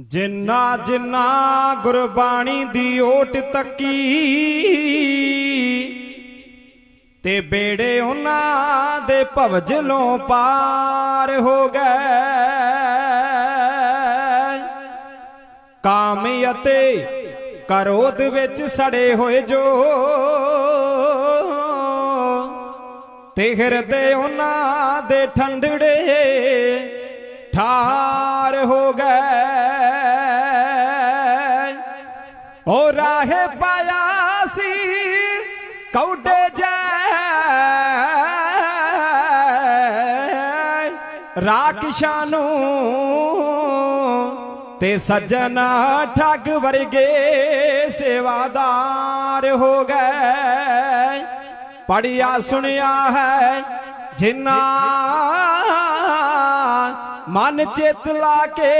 ਜਿੰਨਾ ਜਿੰਨਾ ਗੁਰਬਾਣੀ ਦੀ ਓਟ ਤੱਕੀ ਤੇ ਬੇੜੇ ਉਹਨਾਂ ਦੇ ਭਵਜਲੋਂ ਪਾਰ ਹੋ ਗਏ। ਕਾਮ ਅਤੇ ਕਰੋਧ ਵਿੱਚ ਸੜੇ ਹੋਏ ਜੋ ਤੇ ਹਿਰਦੇ ਉਹਨਾਂ ਦੇ ਠੰਡੜੇ ਠਾਰ ਹੋ ਗਏ। ਉਹ ਰਾਹੇ ਪਾਇਆ ਸੀ, ਕੌਡੇ ਜੈ। ਰਾਖਸ਼ਾਂ ਨੂੰ ਤੇ ਸੱਜਣਾ ਠੱਗ ਵਰਗੇ ਸੇਵਾਦਾਰ ਹੋ ਗਏ। ਪੜਿਆ ਸੁਣਿਆ ਹੈ ਜਿਨ੍ਹਾਂ ਮਨ ਚਿਤ ਲਾ ਕੇ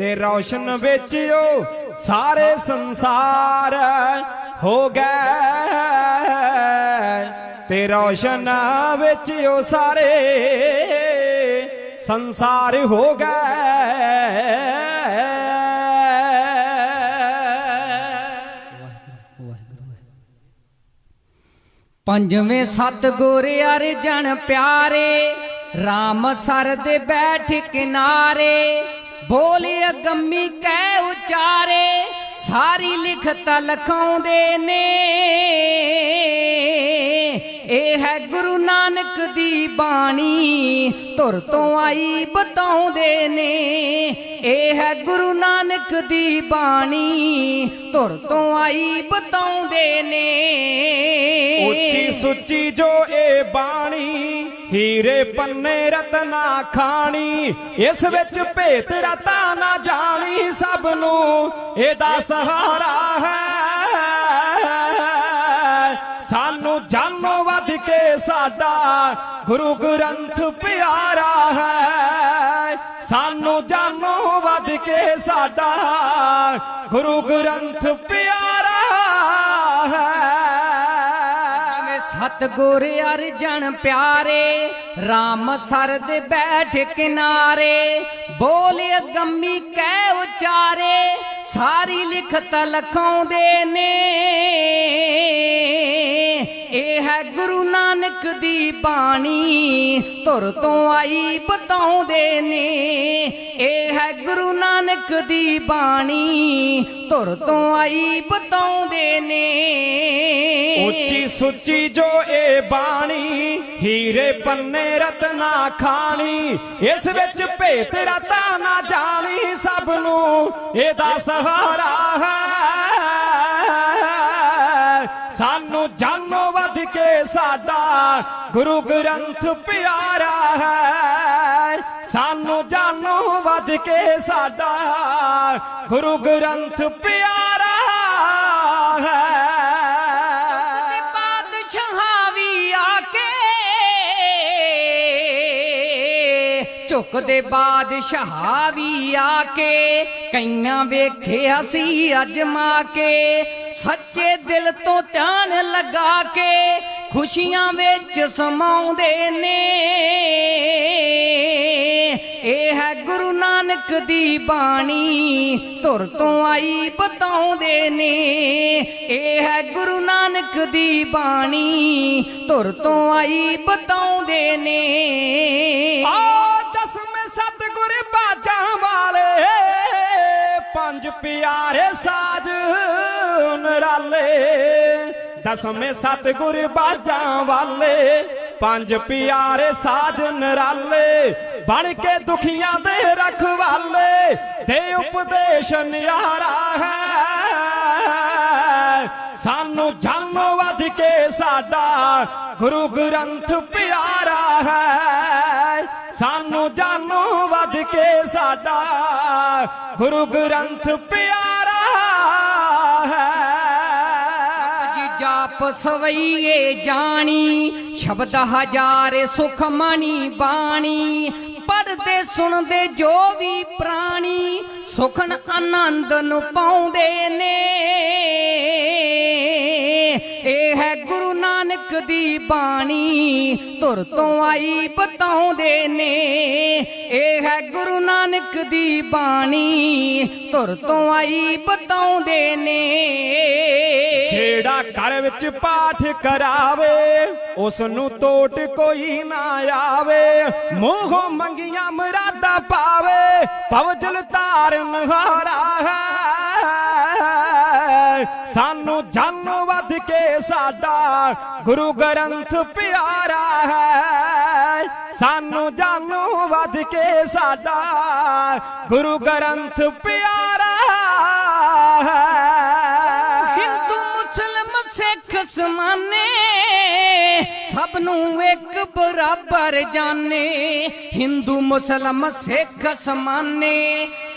ਤੇ ਰੌਸ਼ਨ ਵਿੱਚ ਉਹ ਸਾਰੇ ਸੰਸਾਰ ਹੋ ਗਏ। ਤੇ ਰੌਸ਼ਨ ਵਿੱਚ ਉਹ ਸਾਰੇ ਸੰਸਾਰ ਹੋ ਗਏ। ਪੰਜਵੇਂ ਸਤ ਗੁਰ ਅਰਜਨ ਪਿਆਰੇ RAM ਸਰ ਦੇ ਬੈਠ ਕਿਨਾਰੇ ਬੋਲੇ ਅਗੰਮੀ ਕਹਿ ਉਚਾਰੇ, ਸਾਰੀ ਲਿਖਤ ਲਖਾਉਂਦੇ ਨੇ। ਇਹ ਹੈ ਗੁਰੂ ਨਾਨਕ ਦੀ ਬਾਣੀ, ਧੁਰ ਤੋਂ ਆਈ ਬਤਾਉਂਦੇ ਨੇ। ਇਹ ਹੈ ਗੁਰੂ ਨਾਨਕ ਦੀ ਬਾਣੀ, ਧੁਰ ਤੋਂ ਆਈ ਬਤਾਉਂਦੇ ਨੇ। ਉੱਚੀ ਸੁੱਚੀ ਜੋ ਇਹ ਬਾਣੀ ਹੀਰੇ ਪੰਨੇ ਰਤਨਾ ਖਾਣੀ, ਇਸ ਵਿੱਚ ਭੇਤ ਰਤਾ ਨਾ ਜਾਣੀ ਸਭ ਨੂੰ ਇਹਦਾ ਸਹਾਰਾ ਹੈ। ਸਾਨੂੰ ਜਾਨੋ ਵੱਧ ਕੇ ਸਾਡਾ ਗੁਰੂ ਗ੍ਰੰਥ ਪਿਆਰਾ ਹੈ। ਸਾਨੂੰ ਜਾਨੋ ਵੱਧ ਕੇ ਸਾਡਾ ਗੁਰੂ ਗ੍ਰੰਥ ਪਿਆਰਾ ਹੈ ਸਤਗੁਰ ਅਰਜਨ ਪਿਆਰੇ RAM ਸਰ ਬੈਠ ਕਿਨਾਰੇ, ਬੋਲ ਗੰਮੀ ਕਹਿ ਉਚਾਰੇ, ਸਾਰੀ ਲਿਖਤ ਲਖਾਉਂਦੇ ਨੇ। ਇਹ ਹੈ ਗੁਰੂ ਨਾਨਕ ਦੀ ਬਾਣੀ। ਧੁਰ ਤੋਂ ਆਈ ਬਤਾਉਂਦੇ ਨੇ। ਇਹ ਹੈ ਗੁਰੂ ਨਾਨਕ ਦੀ ਬਾਣੀ। ਧੁਰ ਤੋਂ ਆਈ ਬਤਾਉਂਦੇ ਨੇ। ਉੱਚੀ ਸੁੱਚੀ ਜੋ ਇਹ ਬਾਣੀ, ਹੀਰੇ ਪੰਨੇ ਰਤਨਾ ਖਾਣੀ। ਇਸ ਵਿੱਚ ਭੇਤ ਰਤਾ ਨਾ ਜਾਣੀ ਸਭ ਨੂੰ। ਇਹਦਾ ਸਹਾਰਾ ਹੈ। ਸਾਨੂੰ ਸਾਡਾ ਗੁਰੂ ਗ੍ਰੰਥ ਪਿਆਰਾ ਹੈ। ਸਾਨੂੰ ਜਾਨੋ ਵੱਧ ਕੇ ਸਾਡਾ ਗੁਰੂ ਗ੍ਰੰਥ ਪਿਆਰਾ ਹੈ। ਝੁਕਦੇ ਬਾਦਸ਼ਾਹ ਵੀ ਆ ਕੇ, ਕਈਆਂ ਵੇਖਿਆ ਸੀ ਅਜਮਾ ਕੇ, ਸੱਚੇ ਦਿਲ ਤੋਂ ਧਿਆਨ ਲਗਾ ਕੇ ਖੁਸ਼ੀਆਂ ਵਿੱਚ ਸਮਾਉਂਦੇ ਨੇ। ਇਹ ਹੈ ਗੁਰੂ ਨਾਨਕ ਦੀ ਬਾਣੀ, ਧੁਰ ਤੋਂ ਆਈ ਬਤਾਉਂਦੇ ਨੇ। ਇਹ ਹੈ ਗੁਰੂ ਨਾਨਕ ਦੀ ਬਾਣੀ, ਧੁਰ ਤੋਂ ਆਈ ਬਤਾਉਂਦੇ ਨੇ। ਆ ਦਸਵੇਂ ਸਤਿਗੁਰ ਬਾਜਾਂ ਵਾਲੇ, ਪੰਜ ਪਿਆਰੇ ਸਾਜ ਨਰਾਲੇ। ਦਸਵੇਂ ਸਤਿਗੁਰ ਬਾਜਾਂ ਵਾਲੇ, ਪੰਜ ਪਿਆਰੇ ਸਾਜ ਨਰਾਲੇ ਬਣ ਕੇ ਦੁਖੀਆਂ ਦੇ ਰਖਵਾਲੇ ਦੇ ਉਪਦੇਸ਼ ਨਿਆਰਾ ਹੈ। ਸਾਨੂੰ ਜਾਨੋ ਵਧ ਕੇ ਸਾਡਾ ਗੁਰੂ ਗ੍ਰੰਥ ਪਿਆਰਾ ਹੈ। ਸਾਨੂੰ ਜਾਨੋ ਵਧ ਕੇ ਸਾਡਾ ਗੁਰੂ ਗ੍ਰੰਥ ਪਿਆਰਾ ਜਾਪ ਸਵਈਏ ਜਾਣੀ, ਸ਼ਬਦ ਹਜ਼ਾਰੇ ਸੁਖ ਮਣੀ ਬਾਣੀ। ਪੜਦੇ ਸੁਣਦੇ ਜੋ ਵੀ ਪ੍ਰਾਣੀ, ਸੁਖਨ ਆਨੰਦ ਨੂੰ ਪਾਉਂਦੇ ਨੇ। ਇਹ ਹੈ ਗੁਰੂ ਨਾਨਕ ਦੀ ਬਾਣੀ ਧੁਰ ਤੋਂ ਆਈ ਬਤਾਉਂਦੇ ਨੇ। ਇਹ ਹੈ ਗੁਰੂ ਨਾਨਕ ਦੀ ਬਾਣੀ ਧੁਰ ਤੋਂ ਆਈ ਬਤਾਉਂਦੇ ਨੇ। ਜਿਹੜਾ ਘਰ ਵਿੱਚ ਪਾਠ ਕਰਾਵੇ ਉਸ ਨੂੰ ਟੋਟ ਕੋਈ ਨਾ ਆਵੇ। ਮੋਹ ਮੰਗੀਆਂ ਮਰਾਦਾ ਪਾਵੇ ਪਵਜਲ ਤਾਰਨ ਨਹਾਰਾ ਹੈ। ਸਾਨੂੰ ਜਾਨੋਂ ਵੱਧ ਕੇ ਸਾਡਾ ਗੁਰੂ ਗ੍ਰੰਥ ਪਿਆਰਾ ਹੈ। ਸਾਨੂੰ ਜਾਨੋਂ ਵੱਧ ਕੇ ਸਾਡਾ ਗੁਰੂ ਗ੍ਰੰਥ ਪਿਆਰਾ ਹੈ। ਹਿੰਦੂ ਮੁਸਲਮ ਸਿੱਖ, ਸਮਾਨੇ ਸਭ ਨੂੰ ਇੱਕ ਬਰਾਬਰ ਜਾਣੇ। ਹਿੰਦੂ ਮੁਸਲਮ ਸਿੱਖ, ਸਮਾਨੇ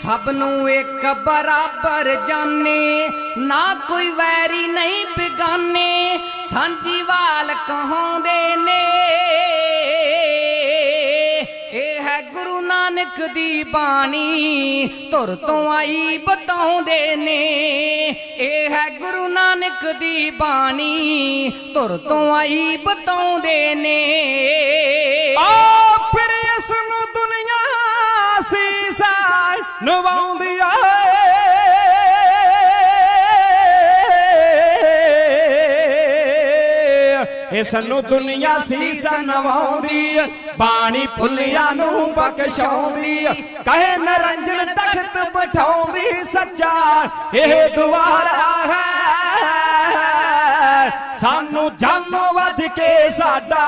ਸਭ ਨੂੰ ਇੱਕ ਬਰਾਬਰ ਜਾਣੇ, ਨਾ ਕੋਈ ਵੈਰੀ ਨਹੀਂ ਬਿਗਾਨੇ ਸਾਂਝੀਵਾਲ ਕਹਾਉਂਦੇ ਨੇ। ਇਹ ਹੈ ਗੁਰੂ ਨਾਨਕ ਦੀ ਬਾਣੀ, ਧੁਰ ਤੋਂ ਆਈ ਬਤਾਉਂਦੇ ਨੇ। ਇਹ ਹੈ ਗੁਰੂ ਨਾਨਕ ਦੀ ਬਾਣੀ, ਧੁਰ ਤੋਂ ਆਈ ਬਤਾਉਂਦੇ ਨੇ। ਇਸ ਨੂੰ ਦੁਨੀਆ ਸੀਸਾ ਨਵਾਉਂਦੀ ਬਾਣੀ ਫੁੱਲਿਆਂ ਨੂੰ ਬਖਸ਼ਾਉਂਦੀ ਕਹੇ ਨਰੰਜਨ ਤਖਤ ਬਿਠਾਉਂਦੀ ਸੱਚਾ, ਇਹ ਦੁਆਰਾ ਹੈ ਸਾਨੂੰ ਜਾਨੋਂ ਵੱਧ ਕੇ ਸਾਡਾ,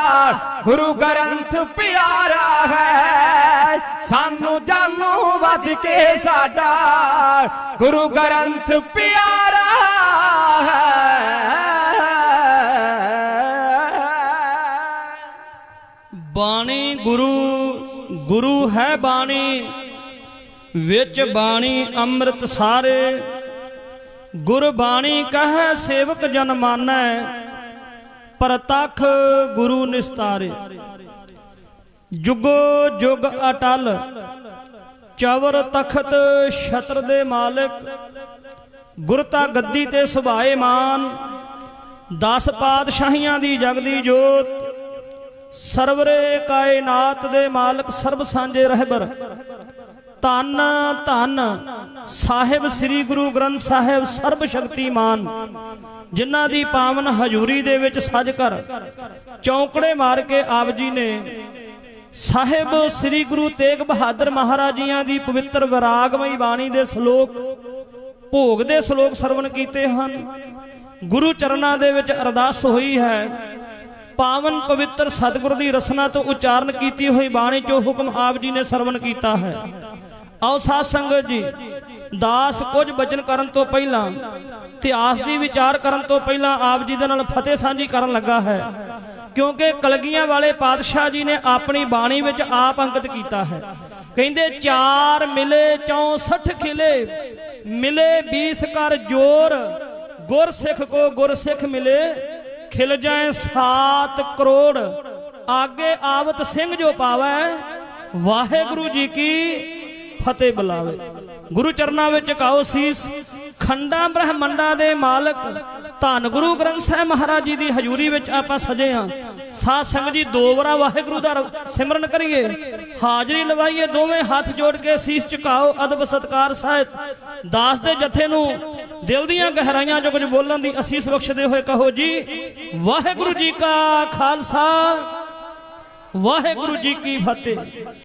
ਗੁਰੂ ਗ੍ਰੰਥ ਪਿਆਰਾ ਹੈ। ਸਾਨੂੰ ਜਾਨੋਂ ਵੱਧ ਕੇ ਸਾਡਾ, ਗੁਰੂ ਗ੍ਰੰਥ ਪਿਆਰਾ ਹੈ। ਬਾਣੀ ਗੁਰੂ ਗੁਰੂ ਹੈ ਬਾਣੀ, ਵਿੱਚ ਬਾਣੀ ਅੰਮ੍ਰਿਤ ਸਾਰੇ। ਗੁਰ ਬਾਣੀ ਕਹੈ ਸੇਵਕ ਜਨ ਮਾਨੈ ਪ੍ਰਤਖ ਗੁਰੂ ਨਿਸਤਾਰੇ। ਜੁਗੋ ਜੁਗ ਅਟਲ, ਚਵਰ ਤਖਤ ਛਤਰ ਦੇ ਮਾਲਕ। ਗੁਰਤਾ ਗੱਦੀ ਤੇ ਸੁਭਾਏ ਮਾਨ 10 ਪਾਤਸ਼ਾਹੀਆਂ ਦੀ ਜਗਦੀ ਜੋਤ। ਸਰਵਰੇ ਕਾਇਨਾਤ ਦੇ ਮਾਲਕ ਸਰਬ ਸਾਂਝੇ ਰਹਿਬਰ। ਧੰਨ ਧੰਨ ਸਾਹਿਬ ਸ੍ਰੀ ਗੁਰੂ ਗ੍ਰੰਥ ਸਾਹਿਬ ਸਰਬ ਸ਼ਕਤੀਮਾਨ, ਜਿਨ੍ਹਾਂ ਦੀ ਪਾਵਨ ਹਜ਼ੂਰੀ ਦੇ ਵਿੱਚ ਸੱਜ ਕਰ ਚੌਂਕੜੇ ਮਾਰ ਕੇ ਆਪ ਜੀ ਨੇ ਸਾਹਿਬ ਸ੍ਰੀ ਗੁਰੂ ਤੇਗ ਬਹਾਦਰ ਮਹਾਰਾਜ ਜੀਆਂ ਦੀ ਪਵਿੱਤਰ ਵਿਰਾਗਮਈ ਬਾਣੀ ਦੇ ਸ਼ਲੋਕ, ਭੋਗ ਦੇ ਸ਼ਲੋਕ ਸਰਵਣ ਕੀਤੇ ਹਨ। ਗੁਰੂ ਚਰਨਾਂ ਦੇ ਵਿੱਚ ਅਰਦਾਸ ਹੋਈ ਹੈ ਪਾਵਨ ਪਵਿੱਤਰ ਸਤਿਗੁਰ ਦੀ ਰਸਨਾ ਤੋਂ ਉਚਾਰਨ ਕੀਤੀ ਹੋਈ ਬਾਣੀ ਚੋਂ ਹੁਕਮ ਆਪ ਜੀ ਨੇ ਸਰਵਣ ਕੀਤਾ ਹੈ। ਆਓ ਸਾਧ ਸੰਗਤ ਜੀ, ਦਾਸ ਕੁਝ ਬਚਨ ਕਰਨ ਤੋਂ ਪਹਿਲਾਂ ਇਤਿਹਾਸ ਦੀ ਵਿਚਾਰ ਕਰਨ ਤੋਂ ਪਹਿਲਾਂ ਆਪ ਜੀ ਦੇ ਨਾਲ ਫਤਿਹ ਸਾਂਝੀ ਕਰਨ ਲੱਗਾ ਹੈ। ਕਿਉਂਕਿ ਕਲਗੀਆਂ ਵਾਲੇ ਪਾਤਸ਼ਾਹ ਜੀ ਨੇ ਆਪਣੀ ਬਾਣੀ ਵਿੱਚ ਆਪ ਅੰਕਿਤ ਕੀਤਾ ਹੈ। ਕਹਿੰਦੇ, ਚਾਰ ਮਿਲੇ 64 ਖਿਲੇ, ਮਿਲੇ 20 ਕਰ ਜੋਰ ਗੁਰ ਸਿੱਖ ਕੋ ਗੁਰ ਸਿੱਖ ਮਿਲੇ ਖਿਲ ਜਾਏ 7 ਕਰੋੜ। ਆਗੇ ਆਵਤ ਸਿੰਘ ਜੋ ਪਾਵੈ, ਵਾਹਿਗੁਰੂ ਜੀ ਕੀ ਫਤਿਹ ਬੁਲਾਵੇ। ਗੁਰੂ ਚਰਨਾਂ ਵਿੱਚ ਕਾਓ ਸੀਸ, ਖੰਡਾਂ ਬ੍ਰਹਮੰਡਾਂ ਦੇ ਮਾਲਕ। ਧੰਨ ਗੁਰੂ ਗ੍ਰੰਥ ਸਾਹਿਬ ਮਹਾਰਾਜ ਜੀ ਦੀ ਹਜ਼ੂਰੀ ਵਿੱਚ ਆਪਾਂ ਸਜੇ ਹਾਂ ਸਾਧ ਸੰਗਤ ਜੀ, ਦੋ ਵਾਰਾ ਵਾਹਿਗੁਰੂ ਦਾ ਸਿਮਰਨ ਕਰੀਏ। ਹਾਜ਼ਰੀ ਲਵਾਈਏ, ਦੋਵੇਂ ਹੱਥ ਜੋੜ ਕੇ ਸੀਸ ਝੁਕਾਓ, ਅਦਬ ਸਤਕਾਰ ਸਾਹਿਬ। ਦਾਸ ਦੇ ਜਥੇ ਨੂੰ ਦਿਲ ਦੀਆਂ ਗਹਿਰਾਈਆਂ ਚੋਂ ਕੁਝ ਬੋਲਣ ਦੀ ਅਸੀਸ ਬਖਸ਼ਦੇ ਹੋਏ ਕਹੋ ਜੀ, ਵਾਹਿਗੁਰੂ ਜੀ ਕਾ ਖਾਲਸਾ, ਵਾਹਿਗੁਰੂ ਜੀ ਕੀ ਫਤਿਹ।